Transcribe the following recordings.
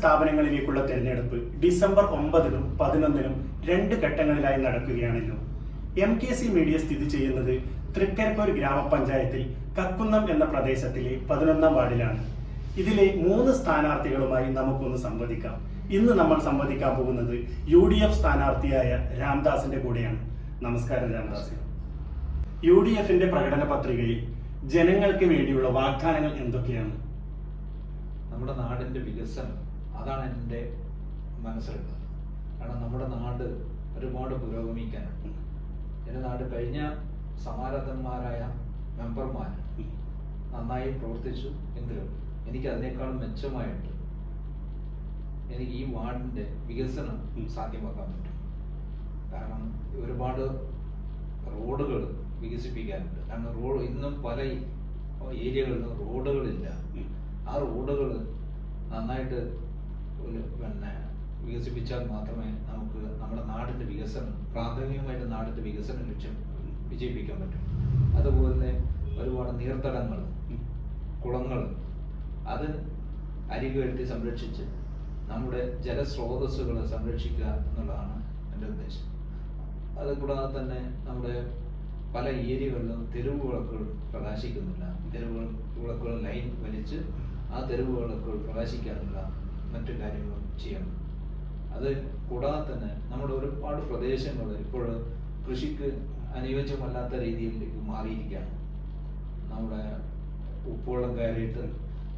സ്ഥാപനങ്ങളിലേക്കുള്ള തെരഞ്ഞെടുപ്പ് ഡിസംബർ ഒമ്പതിനും പതിനൊന്നിനും രണ്ട് ഘട്ടങ്ങളിലായി നടക്കുകയാണല്ലോ. എം കെ സി മീഡിയ സ്ഥിതി ചെയ്യുന്നത് തൃക്കരിപ്പൂർ ഗ്രാമപഞ്ചായത്തിൽ കക്കുന്നം എന്ന പ്രദേശത്തിലെ പതിനൊന്നാം വാർഡിലാണ്. ഇതിലെ മൂന്ന് സ്ഥാനാർത്ഥികളുമായി നമുക്കൊന്ന് സംവദിക്കാം. ഇന്ന് നമ്മൾ സംവദിക്കാൻ പോകുന്നത് യു ഡി എഫ് സ്ഥാനാർത്ഥിയായ രാംദാസിന്റെ കൂടെയാണ്. നമസ്കാരം രാംദാസ്. യു ഡി എഫിന്റെ പ്രകടന പത്രികയിൽ ജനങ്ങൾക്ക് വേണ്ടിയുള്ള വാഗ്ദാനങ്ങൾ എന്തൊക്കെയാണ്? നമ്മുടെ നാടിന്റെ വികസനം അതാണ് എന്റെ മനസ്സിലുള്ളത് കാരണം നമ്മുടെ നാട് ഒരുപാട് പുരോഗമിക്കാനുണ്ട്. എന്റെ നാട് കഴിഞ്ഞ സമാരഥന്മാരായ മെമ്പർമാർ നന്നായി പ്രവർത്തിച്ചു എങ്കിലും എനിക്ക് അതിനേക്കാളും മെച്ചമായിട്ട് എനിക്ക് ഈ വാർഡിന്റെ വികസനം സാധ്യമാക്കാൻ പറ്റും. കാരണം ഒരുപാട് റോഡുകൾ വികസിപ്പിക്കാനുണ്ട്. കാരണം റോഡ് ഇന്നും പല ഏരിയകളിലും റോഡുകളില്ല. ആ റോഡുകൾ നന്നായിട്ട് പിന്നെ വികസിപ്പിച്ചാൽ മാത്രമേ നമുക്ക് നമ്മുടെ നാടിന്റെ വികസനം പ്രാഥമികമായിട്ട് നാടിന്റെ വികസനം ലക്ഷ്യം വിജയിപ്പിക്കാൻ പറ്റും. അതുപോലെ തന്നെ ഒരുപാട് നീർത്തടങ്ങൾ കുളങ്ങൾ അത് അരികുകയറ്റി സംരക്ഷിച്ച് നമ്മുടെ ജലസ്രോതസ്സുകളെ സംരക്ഷിക്കുക എന്നുള്ളതാണ് എന്റെ ഉദ്ദേശം. അതുകൂടാതെ തന്നെ നമ്മുടെ പല ഏരിയകളിലും തെരുവ് വിളക്കുകൾ പ്രകാശിക്കുന്നില്ല. തെരുവ് വിളക്കുകൾ ലൈൻ വലിച്ച് ആ തെരുവ് വിളക്കുകൾ പ്രകാശിക്കാനുള്ള മറ്റു കാര്യങ്ങളും ചെയ്യണം. അത് കൂടാതെ തന്നെ നമ്മുടെ ഒരുപാട് പ്രദേശങ്ങൾ ഇപ്പോൾ കൃഷിക്ക് അനുയോജ്യമല്ലാത്ത രീതിയിലേക്ക് മാറിയിരിക്കുകയാണ്. നമ്മുടെ ഉപ്പുവെള്ളം കയറിയിട്ട്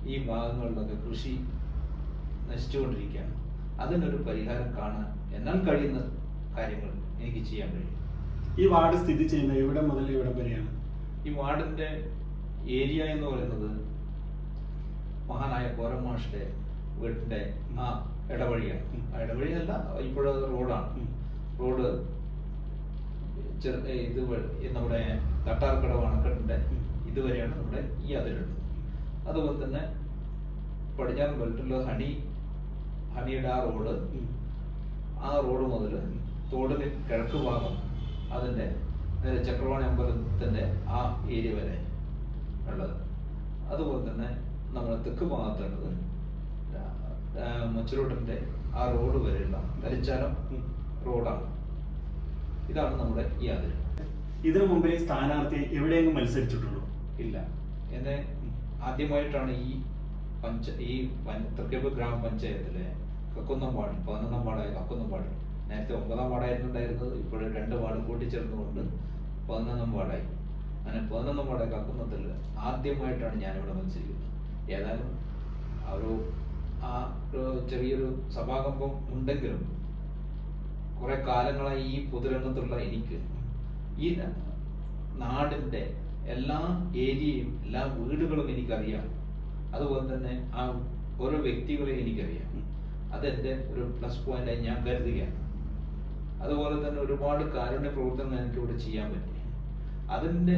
ഈ ഭാഗങ്ങളിലൊക്കെ കൃഷി നശിച്ചുകൊണ്ടിരിക്കുകയാണ്. അതിനൊരു പരിഹാരം കാണാൻ എന്നാൽ കഴിയുന്ന കാര്യങ്ങൾ എനിക്ക് ചെയ്യാൻ കഴിയും. ഈ വാർഡ് സ്ഥിതി ചെയ്യുന്ന എവിടെ മുതൽ എവിടെ വരെയാണ്? ഈ വാർഡിന്റെ ഏരിയ എന്ന് പറയുന്നത് മഹാനായ കോരമാഷിന്റെ വീട്ടിന്റെ ആ ഇടവഴിയാണ്. ആ ഇടവഴിയല്ല ഇപ്പോഴത് റോഡാണ്. റോഡ് ഇത് നമ്മുടെ തട്ടാർക്കട അണക്കെട്ടിന്റെ ഇതുവരെയാണ് നമ്മുടെ ഈ അതിരുള്ളത് അതുപോലെ തന്നെ പടിഞ്ഞാറ് ബെൽറ്റിലുള്ള ഹണി ഹണിയുടെ ആ റോഡ് ആ റോഡ് മുതൽ തോടിന് കിഴക്ക് ഭാഗം അതിന്റെ ചക്രവാണി അമ്പലത്തിന്റെ ആ ഏരിയ വരെ ഉള്ളത്. അതുപോലെ തന്നെ നമ്മുടെ തെക്ക് ഭാഗത്തുള്ളത് മച്ചുരോട്ടിന്റെ ആ റോഡ് വരെയുള്ള തരിച്ചാലം റോഡാണ്. ഇതാണ് നമ്മുടെ ഈ അതിര് ഇതിനു മുമ്പേ സ്ഥാനാർത്ഥി എവിടെയെങ്കിലും മത്സരിച്ചിട്ടുള്ളൂ ഇല്ല. എന്നെ ആദ്യമായിട്ടാണ് ഈ പഞ്ച ഈ തൃക്കേപ്പ് ഗ്രാമപഞ്ചായത്തിലെ കക്കുന്നം വാർഡ് പതിനൊന്നാം വാർഡായ കക്കുന്നം വാർഡ് നേരത്തെ ഒമ്പതാം വാർഡായിരുന്നു ഉണ്ടായിരുന്നത്. ഇപ്പോൾ രണ്ട് വാർഡ് കൂട്ടിച്ചേർന്നുകൊണ്ട് പതിനൊന്നാം വാർഡായി. അങ്ങനെ പതിനൊന്നാം വാർഡായ കക്കുന്നത്തിൽ ആദ്യമായിട്ടാണ് ഞാനിവിടെ മത്സരിക്കുന്നത്. ഏതായാലും ആ ഒരു ആ ചെറിയൊരു സഭാകമ്പം ഉണ്ടെങ്കിലും കുറെ കാലങ്ങളായി ഈ പൊതുരംഗത്തുള്ള എനിക്ക് ഈ നാടിന്റെ എല്ലാ ഏരിയയും എല്ലാ വീടുകളും എനിക്കറിയാം. അതുപോലെ തന്നെ ആ ഓരോ വ്യക്തികളെ എനിക്കറിയാം. അതെന്റെ ഒരു പ്ലസ് പോയിന്റായി ഞാൻ കരുതുകയാണ്. അതുപോലെ തന്നെ ഒരുപാട് കാരുണ്യ പ്രവർത്തനങ്ങൾ എനിക്ക് ഇവിടെ ചെയ്യാൻ പറ്റി. അതിന്റെ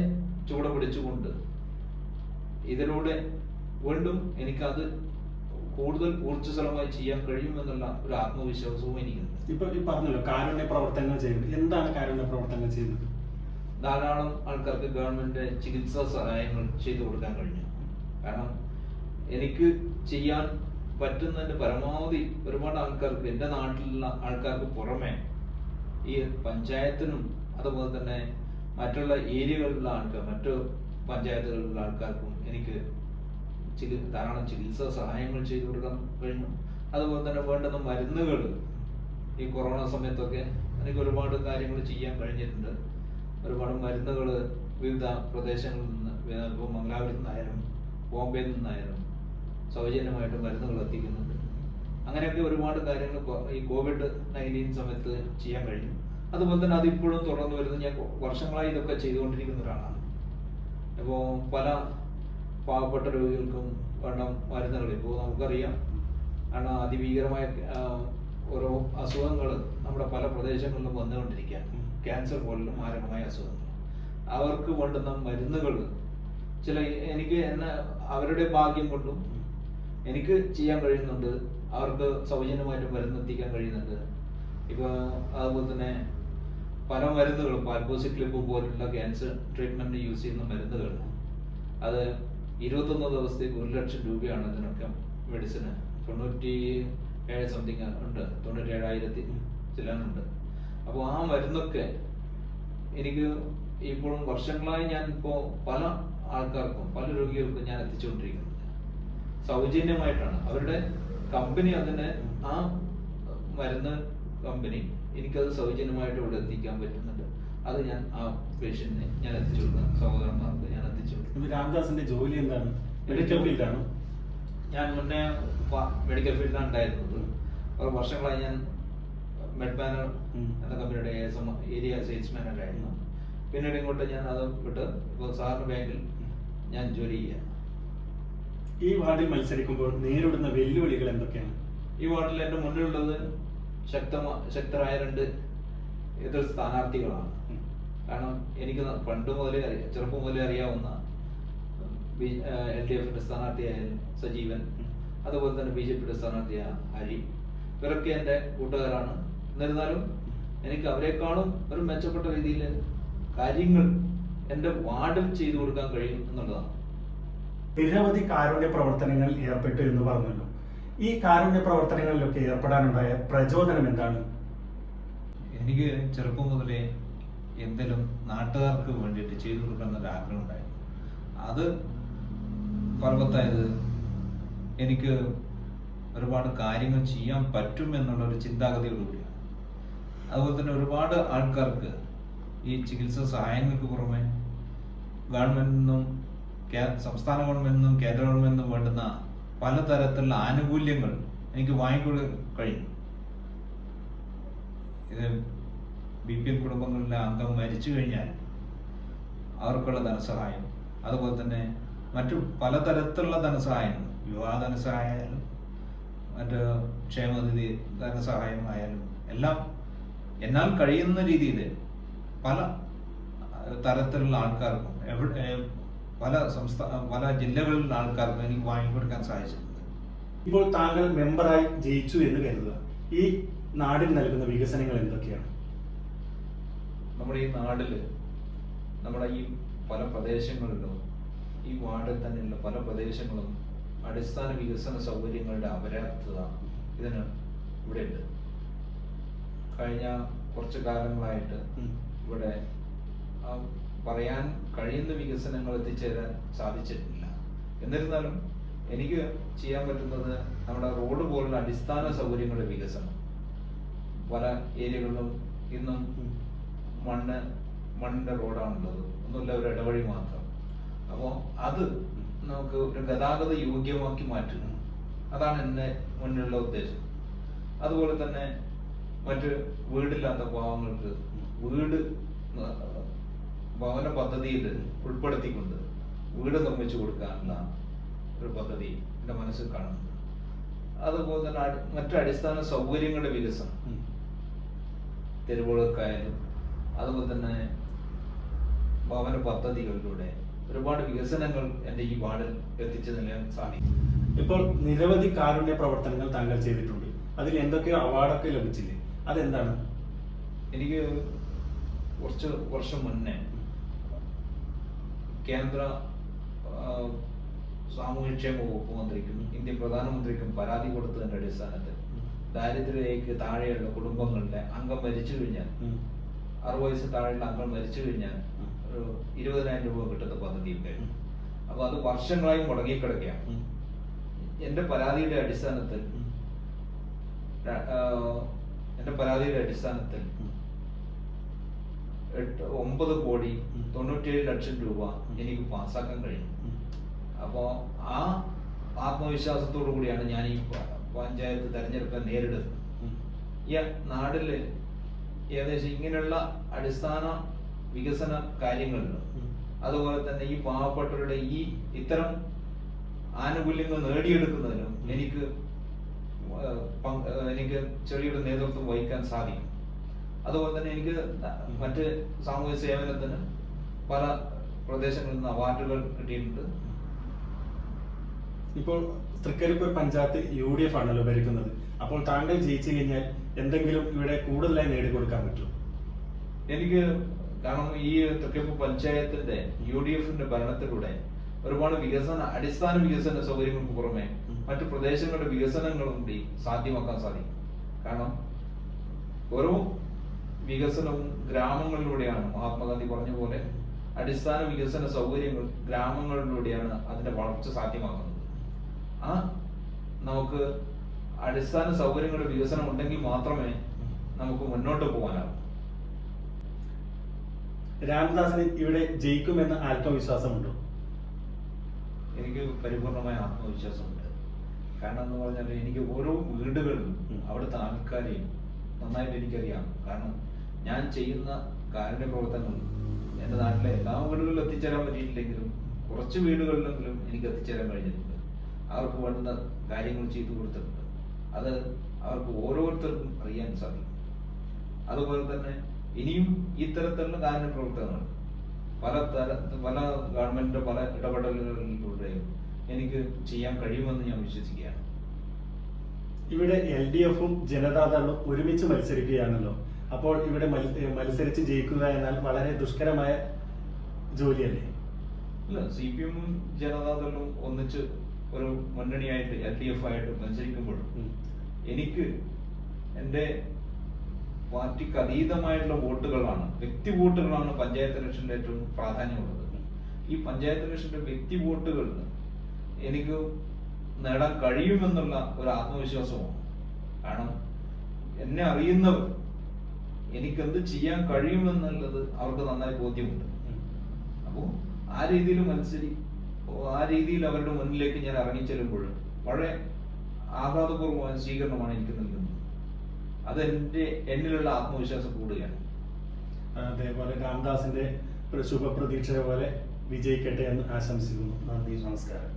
ചൂടെ പിടിച്ചുകൊണ്ട് ഇതിലൂടെ വീണ്ടും എനിക്കത് കൂടുതൽ ഊർജസ്വലമായി ചെയ്യാൻ കഴിയുമെന്നുള്ള ഒരു ആത്മവിശ്വാസവും എനിക്കുണ്ട്. ഇപ്പൊ ഈ പറഞ്ഞല്ലോ കാരുണ്യ പ്രവർത്തനങ്ങൾ ചെയ്യുന്നത്. എന്താണ് കാരുണ്യ പ്രവർത്തനങ്ങൾ ചെയ്യുന്നത്? ധാരാളം ആൾക്കാർക്ക് ഗവൺമെന്റ് ചികിത്സാ സഹായങ്ങൾ ചെയ്തു കൊടുക്കാൻ കഴിഞ്ഞു. കാരണം എനിക്ക് ചെയ്യാൻ പറ്റുന്നതിന്റെ പരമാവധി ഒരുപാട് ആൾക്കാർക്ക് എന്റെ നാട്ടിലുള്ള ആൾക്കാർക്ക് പുറമെ ഈ പഞ്ചായത്തിനും അതുപോലെ തന്നെ മറ്റുള്ള ഏരിയകളിലുള്ള ആൾക്കാർ മറ്റു പഞ്ചായത്തുകളിലുള്ള ആൾക്കാർക്കും എനിക്ക് ചികി ധാരാളം ചികിത്സാ സഹായങ്ങൾ ചെയ്തു കൊടുക്കാൻ കഴിഞ്ഞു. അതുപോലെ തന്നെ വേണ്ടുന്ന മരുന്നുകൾ. ഈ കൊറോണ സമയത്തൊക്കെ എനിക്ക് ഒരുപാട് കാര്യങ്ങൾ ചെയ്യാൻ കഴിഞ്ഞിട്ടുണ്ട്. ഒരുപാട് മരുന്നുകൾ വിവിധ പ്രദേശങ്ങളിൽ നിന്ന് ഇപ്പോൾ മംഗലാപുരത്ത് നിന്നായാലും ബോംബെയിൽ നിന്നായാലും സൗജന്യമായിട്ട് മരുന്നുകൾ എത്തിക്കുന്നുണ്ട്. അങ്ങനെയൊക്കെ ഒരുപാട് കാര്യങ്ങൾ ഈ കോവിഡ് നയന്റീൻ സമയത്ത് ചെയ്യാൻ കഴിഞ്ഞു. അതുപോലെ തന്നെ അതിപ്പോഴും തുടർന്ന് വരുന്നത് ഞാൻ വർഷങ്ങളായി ഇതൊക്കെ ചെയ്തുകൊണ്ടിരിക്കുന്ന ഒരാളാണ്. ഇപ്പോൾ പല പാവപ്പെട്ട രോഗികൾക്കും വേണ്ട മരുന്നുകൾ. ഇപ്പോൾ നമുക്കറിയാം കാരണം അതിഭീകരമായ ഓരോ അസുഖങ്ങൾ നമ്മുടെ പല പ്രദേശങ്ങളിലും വന്നുകൊണ്ടിരിക്കുകയാണ്. ക്യാൻസർ പോലുള്ള മാരകമായ അസുഖങ്ങൾ. അവർക്ക് വേണ്ടുന്ന മരുന്നുകൾ ചില എനിക്ക് എന്നെ അവരുടെ ഭാഗ്യം കൊണ്ടും എനിക്ക് ചെയ്യാൻ കഴിയുന്നുണ്ട്. അവർക്ക് സൗജന്യമായിട്ട് മരുന്ന് എത്തിക്കാൻ കഴിയുന്നുണ്ട്. ഇപ്പോൾ അതുപോലെ തന്നെ പല മരുന്നുകളും പാൽപോസിക്ലിപ്പ് പോലുള്ള ക്യാൻസർ ട്രീറ്റ്മെന്റ് യൂസ് ചെയ്യുന്ന മരുന്നുകൾ അത് ഇരുപത്തൊന്ന് ദിവസത്തേക്ക് ഒരു ലക്ഷം രൂപയാണ് ഇതിനൊക്കെ മെഡിസിന് തൊണ്ണൂറ്റി ഏഴ് സംതിങ് ഉണ്ട്. തൊണ്ണൂറ്റി ഏഴായിരത്തി ചില്ലാനുണ്ട്. അപ്പോൾ ആ മരുന്നൊക്കെ എനിക്ക് ഇപ്പോഴും വർഷങ്ങളായി ഞാൻ ഇപ്പോൾ പല ആൾക്കാർക്കും പല രോഗികൾക്കും ഞാൻ എത്തിച്ചുകൊണ്ടിരിക്കുന്നത്. സൗജന്യമായിട്ടാണ്. അവരുടെ കമ്പനി അതിനെ ആ മരുന്ന് കമ്പനി എനിക്കത് സൗജന്യമായിട്ട് ഇവിടെ എത്തിക്കാൻ പറ്റുന്നുണ്ട്. അത് ഞാൻ ആ പേഷ്യന്റിനെ ഞാൻ എത്തിച്ചു കൊടുക്കാം സഹോദരന്മാർക്ക് ഞാൻ കൊടുക്കും രാംദാസിന്റെ ജോലി എന്താണ്? മെഡിക്കൽ ഫീൽഡാണ് ഞാൻ മുന്നേ മെഡിക്കൽ ഫീൽഡിലാണ് ഉണ്ടായിരുന്നത്. കുറെ വർഷങ്ങളായി ഞാൻ മെഡ് ബാനർ എന്ന കമ്പനിയുടെ ഏരിയ സെയിൽസ് മാനേജർ ആയിരുന്നു പിന്നീട് ഇങ്ങോട്ട് ഞാൻ അത് വിട്ട് ഇപ്പോൾ സാറിന് ബാങ്കിൽ ഞാൻ ജോലി ചെയ്യാം. ഈ വാർഡിൽ മത്സരിക്കുമ്പോൾ നേരിടുന്ന വെല്ലുവിളികൾ എന്തൊക്കെയാണ്? ഈ വാർഡിൽ എന്റെ മുന്നിലുള്ളത് ശക്തമാ ശക്തരായ രണ്ട് എതിർ സ്ഥാനാർത്ഥികളാണ്. കാരണം എനിക്ക് പണ്ട് മുതലേ ചെറുപ്പം മുതലേ അറിയാവുന്ന എൽ ഡി എഫിന്റെ സ്ഥാനാർത്ഥിയായ സജീവൻ അതുപോലെ തന്നെ ബി ജെ പിയുടെ സ്ഥാനാർത്ഥിയായ ഹരി. ഇവരൊക്കെ എന്റെ കൂട്ടുകാരാണ്. എന്നിരുന്നാലും എനിക്ക് അവരെക്കാളും ഒരു മെച്ചപ്പെട്ട രീതിയിൽ കാര്യങ്ങൾ എന്റെ വാർഡിൽ ചെയ്തു കൊടുക്കാൻ കഴിയും എന്നുള്ളതാണ്. നിരവധി കാരുണ്യ പ്രവർത്തനങ്ങളിൽ ഏർപ്പെട്ടു എന്ന് പറഞ്ഞല്ലോ. ഈ കാരുണ്യ പ്രവർത്തനങ്ങളിലൊക്കെ ഏർപ്പെടാനുണ്ടായ പ്രചോദനം എന്താണ്? എനിക്ക് ചെറുപ്പം മുതലേ എന്തെങ്കിലും നാട്ടുകാർക്ക് വേണ്ടിയിട്ട് ചെയ്തു കൊടുക്കണം എന്നൊരു ആഗ്രഹം ഉണ്ടായിരുന്നു. അത് ഫലവത്തായത് എനിക്ക് ഒരുപാട് കാര്യങ്ങൾ ചെയ്യാൻ പറ്റും എന്നുള്ള ഒരു ചിന്താഗതിയോടുകൂടിയാണ്. അതുപോലെ തന്നെ ഒരുപാട് ആൾക്കാർക്ക് ഈ ചികിത്സാ സഹായങ്ങൾക്ക് പുറമെ ഗവൺമെന്റിൽ നിന്നും സംസ്ഥാന ഗവൺമെന്റിൽ നിന്നും കേന്ദ്ര ഗവൺമെന്റിൽ നിന്നും വേണ്ടുന്ന പലതരത്തിലുള്ള ആനുകൂല്യങ്ങൾ എനിക്ക് വാങ്ങിക്കൊടുക്കാൻ കഴിയും. ഇത് ബി പി എൽ കുടുംബങ്ങളിലെ അംഗം മരിച്ചു കഴിഞ്ഞാൽ അവർക്കുള്ള ധനസഹായം അതുപോലെ തന്നെ മറ്റു പലതരത്തിലുള്ള ധനസഹായങ്ങൾ വിവാഹ ധനസഹായമായാലും മറ്റ് ക്ഷേമനിധി ധനസഹായം ആയാലും എല്ലാം എന്നാൽ കഴിയുന്ന രീതിയിൽ പല തരത്തിലുള്ള ആൾക്കാർക്കും എവിടെ പല സംസ്ഥാന പല ജില്ലകളിലുള്ള ആൾക്കാർക്കും എനിക്ക് വാങ്ങിക്കൊടുക്കാൻ സാധിച്ചിട്ടുണ്ട്. ഇപ്പോൾ താങ്കൾ മെമ്പറായി ജയിച്ചു എന്ന് കരുതുക. ഈ നാടിന് നൽകുന്ന വികസനങ്ങൾ എന്തൊക്കെയാണ്? നമ്മുടെ ഈ നാടിൽ നമ്മുടെ ഈ പല പ്രദേശങ്ങളിലും ഈ വാർഡിൽ തന്നെയുള്ള പല പ്രദേശങ്ങളും അടിസ്ഥാന വികസന സൗകര്യങ്ങളുടെ അപര്യാപ്തത ഇതിന് ഇവിടെ ഉണ്ട് കഴിഞ്ഞ കുറച്ച് കാലങ്ങളായിട്ട് ഇവിടെ പറയാൻ കഴിയുന്ന വികസനങ്ങൾ എത്തിച്ചേരാൻ സാധിച്ചിട്ടില്ല. എന്നിരുന്നാലും എനിക്ക് ചെയ്യാൻ പറ്റുന്നത് നമ്മുടെ റോഡ് പോലുള്ള അടിസ്ഥാന സൗകര്യങ്ങളുടെ വികസനം. പല ഏരിയകളിലും ഇന്നും മണ്ണ് മണ്ണിന്റെ റോഡാണുള്ളത്. ഒന്നുമില്ല ഒരു ഇടവഴി മാത്രം. അത് നമുക്ക് ഒരു ഗതാഗത യോഗ്യമാക്കി മാറ്റുന്നു. അതാണ് എന്റെ മുന്നിലുള്ള ഉദ്ദേശം. അതുപോലെ തന്നെ മറ്റ് വീടില്ലാത്ത പാവങ്ങൾക്ക് വീട് ഭവന പദ്ധതിയിൽ ഉൾപ്പെടുത്തിക്കൊണ്ട് വീട് നിർമ്മിച്ചു കൊടുക്കാനുള്ള ഒരു പദ്ധതി എന്റെ മനസ്സിൽ കാണുന്നുണ്ട്. അതുപോലെ തന്നെ മറ്റു അടിസ്ഥാന സൗകര്യങ്ങളുടെ വികസനം. തെരുവുകൾക്കായാലും അതുപോലെ തന്നെ ഭവന പദ്ധതികളിലൂടെ ഒരുപാട് വികസനങ്ങൾ എന്റെ ഈ വാർഡിൽ എത്തിച്ചു നൽകാൻ സാധിക്കും ഇപ്പോൾ നിരവധി കാരുണ്യ പ്രവർത്തനങ്ങൾ താങ്കൾ ചെയ്തിട്ടുണ്ട്. അതിൽ എന്തൊക്കെയോ അവാർഡൊക്കെ ലഭിച്ചില്ലേ? അതെന്താണ്? എനിക്ക് കുറച്ച് വർഷം മുന്നേ കേന്ദ്ര സാമൂഹ്യക്ഷേമ വകുപ്പ് മന്ത്രിക്കും ഇന്ത്യൻ പ്രധാനമന്ത്രിക്കും പരാതി കൊടുത്തതിന്റെ അടിസ്ഥാനത്തിൽ ദാരിദ്ര്യരേഖയ്ക്ക് താഴെയുള്ള കുടുംബങ്ങളിലെ അംഗം മരിച്ചു കഴിഞ്ഞാൽ. അറുപത് വയസ്സ് താഴെയുള്ള അംഗം മരിച്ചു കഴിഞ്ഞാൽ ഇരുപതിനായിരം രൂപ കിട്ടുന്ന പദ്ധതി. ഉണ്ടായിരുന്നു അപ്പൊ അത് വർഷങ്ങളായി മുടങ്ങിക്കിടക്കുകയാണ്. എന്റെ പരാതിയുടെ അടിസ്ഥാനത്തിൽ എന്റെ പരാതിയുടെ അടിസ്ഥാനത്തിൽ. എട്ട് ഒമ്പത് കോടി. തൊണ്ണൂറ്റേഴ് ലക്ഷം രൂപ എനിക്ക് പാസ്സാക്കാൻ കഴിയും അപ്പോൾ അപ്പോ ആ ആത്മവിശ്വാസത്തോടു കൂടിയാണ് ഞാൻ ഈ പഞ്ചായത്ത് തെരഞ്ഞെടുപ്പ് നേരിടുന്നത്. ഈ നാടിൽ ഏകദേശം ഇങ്ങനെയുള്ള അടിസ്ഥാന വികസന കാര്യങ്ങളുണ്ട്. അതുപോലെ തന്നെ ഈ പാവപ്പെട്ടവരുടെ ഈ ഇത്തരം ആനുകൂല്യങ്ങൾ നേടിയെടുക്കുന്നതിനും എനിക്ക് എനിക്ക് ചെറിയൊരു നേതൃത്വം വഹിക്കാൻ സാധിക്കും. അതുപോലെ തന്നെ എനിക്ക് മറ്റ് സാമൂഹ്യ സേവനത്തിന് പല പ്രദേശങ്ങളിൽ നിന്ന് അവാർഡുകൾ കിട്ടിയിട്ടുണ്ട്. ഇപ്പോൾ Trikaripur panchayat U D F ആണല്ലോ ഭരിക്കുന്നത്. അപ്പോൾ താങ്കൾ ജയിച്ചു കഴിഞ്ഞാൽ എന്തെങ്കിലും ഇവിടെ കൂടുതലായി നേടിക്കൊടുക്കാൻ പറ്റും എനിക്ക് കാരണം ഈ തൃക്കപ്പ് പഞ്ചായത്തിന്റെ യു ഡി എഫിന്റെ ഭരണത്തിലൂടെ ഒരുപാട് വികസന അടിസ്ഥാന വികസന സൗകര്യങ്ങൾക്ക് പുറമെ മറ്റു പ്രദേശങ്ങളുടെ വികസനങ്ങളും കൂടി സാധ്യമാക്കാൻ സാധിക്കും. കാരണം ഓരോ വികസനവും ഗ്രാമങ്ങളിലൂടെയാണ്. മഹാത്മാഗാന്ധി പറഞ്ഞ പോലെ അടിസ്ഥാന വികസന സൗകര്യങ്ങൾ ഗ്രാമങ്ങളിലൂടെയാണ് അതിന്റെ വളർച്ച സാധ്യമാക്കുന്നത്. ആ നമുക്ക് അടിസ്ഥാന സൗകര്യങ്ങളുടെ വികസനം ഉണ്ടെങ്കിൽ മാത്രമേ നമുക്ക് മുന്നോട്ട് പോകാനാവൂ. രാമദാസിന് ഇവിടെ ജയിക്കുമെന്ന ആത്മവിശ്വാസമുണ്ടോ? എനിക്ക് പരിപൂർണമായ ആത്മവിശ്വാസമുണ്ട്. കാരണം എന്ന് പറഞ്ഞാൽ എനിക്ക് ഓരോ വീടുകളിലും. അവിടുത്തെ ആൾക്കാരെയും നന്നായിട്ട് എനിക്കറിയാം. കാരണം ഞാൻ ചെയ്യുന്ന കാരുണ്യ പ്രവർത്തനങ്ങൾ എന്റെ നാട്ടിലെ എല്ലാ വീടുകളിലും എത്തിച്ചേരാൻ പറ്റിയിട്ടില്ലെങ്കിലും കുറച്ച് വീടുകളിലെങ്കിലും എനിക്ക് എത്തിച്ചേരാൻ കഴിഞ്ഞിട്ടുണ്ട്. അവർക്ക് വേണ്ട കാര്യങ്ങൾ ചെയ്തു കൊടുത്തിട്ടുണ്ട്. അത് അവർക്ക് ഓരോരുത്തർക്കും അറിയാൻ സാധിക്കും. അതുപോലെ തന്നെ ഇനിയും ഇത്തരത്തിലുള്ള കാരുണ്യ പ്രവർത്തനങ്ങൾ പല തര പല ഗവൺമെന്റിന്റെ പല ഇടപെടലുകളിലൂടെയും എനിക്ക് ചെയ്യാൻ കഴിയുമെന്ന് ഞാൻ വിശ്വസിക്കുകയാണ്. ഇവിടെ എൽ ഡി എഫും ജനതാദളും ഒരുമിച്ച് മത്സരിക്കുകയാണല്ലോ. അപ്പോൾ ഇവിടെ മത്സരിച്ച് ജയിക്കുക എന്നാൽ വളരെ ദുഷ്കരമായ ജോലിയല്ലേ? അല്ല സി പി എമ്മും ജനതാദളും ഒന്നിച്ച് ഒരു മുന്നണിയായിട്ട് എൽ ഡി എഫ് ആയിട്ട് മത്സരിക്കുമ്പോഴും എനിക്ക് എന്റെ പാർട്ടിക്ക് അതീതമായിട്ടുള്ള വോട്ടുകളാണ്. വ്യക്തി വോട്ടുകളാണ് പഞ്ചായത്ത് ഇലക്ഷന്റെ ഏറ്റവും പ്രാധാന്യമുള്ളത്. ഈ പഞ്ചായത്ത് ഇലക്ഷന്റെ വ്യക്തി വോട്ടുകൾ എനിക്ക് നേടാൻ കഴിയുമെന്നുള്ള ഒരു ആത്മവിശ്വാസമാണ്. കാരണം എന്നെ അറിയുന്നവർ എനിക്കെന്ത് ചെയ്യാൻ കഴിയുമെന്നുള്ളത് അവർക്ക് നന്നായി ബോധ്യമുണ്ട്. അപ്പോൾ ആ രീതിയിൽ മത്സരി ആ രീതിയിൽ അവരുടെ മുന്നിലേക്ക് ഞാൻ ഇറങ്ങിച്ചെല്ലുമ്പോൾ വളരെ ആഹ്ലാദപൂർവമായ സ്വീകരണമാണ് എനിക്ക് നൽകുന്നത്. അത് എന്റെ എന്നിലുള്ള ആത്മവിശ്വാസം കൂടുകയാണ്. അതേപോലെ രാമദാസിന്റെ ശുഭപ്രതീക്ഷ പോലെ വിജയിക്കട്ടെ എന്ന് ആശംസിക്കുന്നു. നന്ദി നമസ്കാരം.